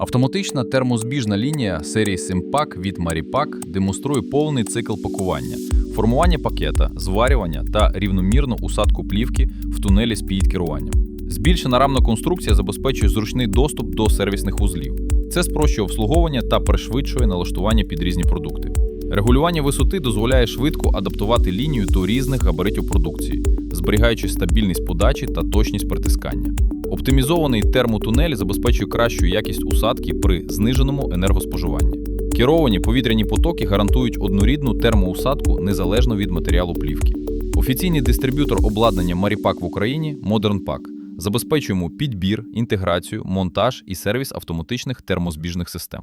Автоматична термозбіжна лінія серії Симпак від Маріпак демонструє повний цикл пакування, формування пакета, зварювання та рівномірну усадку плівки в тунелі з керуванням. Збільшена рамна конструкція забезпечує зручний доступ до сервісних вузлів. Це спрощує обслуговування та пришвидшує налаштування під різні продукти. Регулювання висоти дозволяє швидко адаптувати лінію до різних габаритів продукції, зберігаючи стабільність подачі та точність притискання. Оптимізований термотунель забезпечує кращу якість усадки при зниженому енергоспоживанні. Керовані повітряні потоки гарантують однорідну термоусадку незалежно від матеріалу плівки. Офіційний дистриб'ютор обладнання Маріпак в Україні Modern Pack. Забезпечуємо підбір, інтеграцію, монтаж і сервіс автоматичних термозбіжних систем.